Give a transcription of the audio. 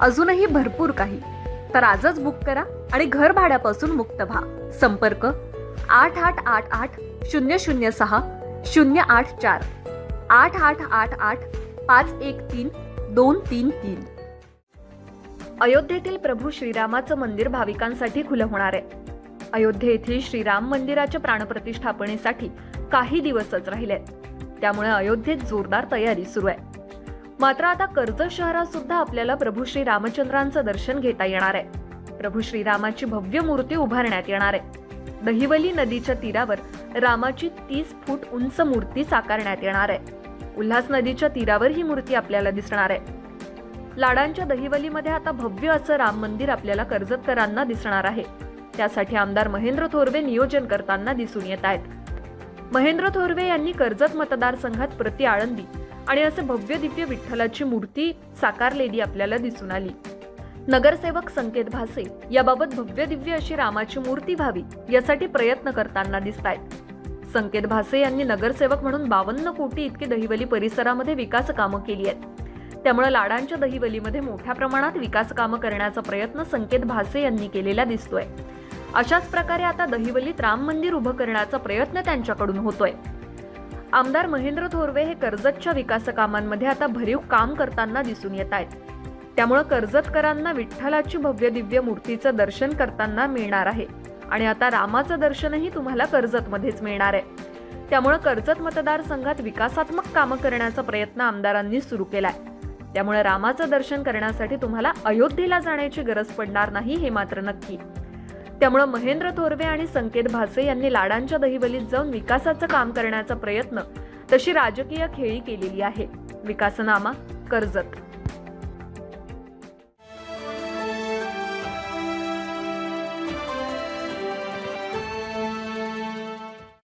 अजूनही भरपूर काही. तर आजच बुक करा आणि घर भाड्यापासून मुक्त व्हा. संपर्क आठ आठ आठ आठ शून्य शून्य सहा शून्य आठ चार. आठ आठ आठ आठ पाच एक तीन दोन तीन तीन. अयोध्येतील प्रभू श्रीरामाचं मंदिर भाविकांसाठी खुलं होणार आहे. अयोध्ये येथील श्रीराम मंदिराच्या प्राणप्रतिष्ठापनेसाठी काही दिवसच राहिले त्यामुळे अयोध्येत जोरदार तयारी सुरू आहे. मात्र आता कर्जत शहरात सुद्धा आपल्याला प्रभू श्री रामचंद्रांचं दर्शन घेता येणार आहे. प्रभू श्रीरामाची भव्य मूर्ती उभारण्यात येणार आहे. दहिवली नदीच्या तीरावर रामाची तीस फूट उंच मूर्ती साकारण्यात येणार आहे. उल्हास नदीच्या तीरावर ही मूर्ती आपल्याला दिसणार आहे. लाडांच्या दहिवलीमध्ये आता भव्य असं राम मंदिर आपल्याला कर्जतकरांना दिसणार आहे. त्यासाठी आमदार महेंद्र थोरवे नियोजन करताना दिसून येत आहेत. महेंद्र थोरवे यांनी कर्जत मतदारसंघात प्रति आळंदी आणि असे भव्य दिव्य विठ्ठलाची मूर्ती साकारलेली आपल्याला दिसून आली. नगरसेवक संकेत भासे याबाबत भव्य दिव्य अशी रामाची मूर्ती व्हावी यासाठी प्रयत्न करताना दिसत आहेत संकेत भासे यांनी नगरसेवक म्हणून बावन्न कोटी इतकी दहिवली परिसरामध्ये विकास कामं केली आहेत. त्यामुळे लाडांच्या दहिवलीमध्ये मोठ्या प्रमाणात विकास कामं करण्याचा प्रयत्न संकेत भासे यांनी केलेला दिसतोय. अशाच प्रकारे आता दहिवलीत राम मंदिर उभं करण्याचा प्रयत्न त्यांच्याकडून होतोय. आमदार महेंद्र थोरवे हे कर्जतच्या विकासकामांमध्ये आता भरीव काम करताना दिसून येत आहेत. त्यामुळं कर्जतकरांना विठ्ठलाची भव्य दिव्य मूर्तीचं दर्शन करताना मिळणार आहे. आणि आता रामाचं दर्शनही तुम्हाला कर्जतमध्येच मिळणार आहे. त्यामुळं कर्जत मतदारसंघात विकासात्मक कामं करण्याचा प्रयत्न आमदारांनी सुरू केलाय. त्यामुळे रामाचं दर्शन करण्यासाठी तुम्हाला अयोध्येला जाण्याची गरज पडणार नाही हे मात्र नक्की. त्यामुळं महेंद्र थोरवे आणि संकेत भासे यांनी लाडांच्या दहिवलीत जाऊन विकासाचं काम करण्याचा प्रयत्न तशी राजकीय खेळी केलेली आहे. विकासनामा कर्जत.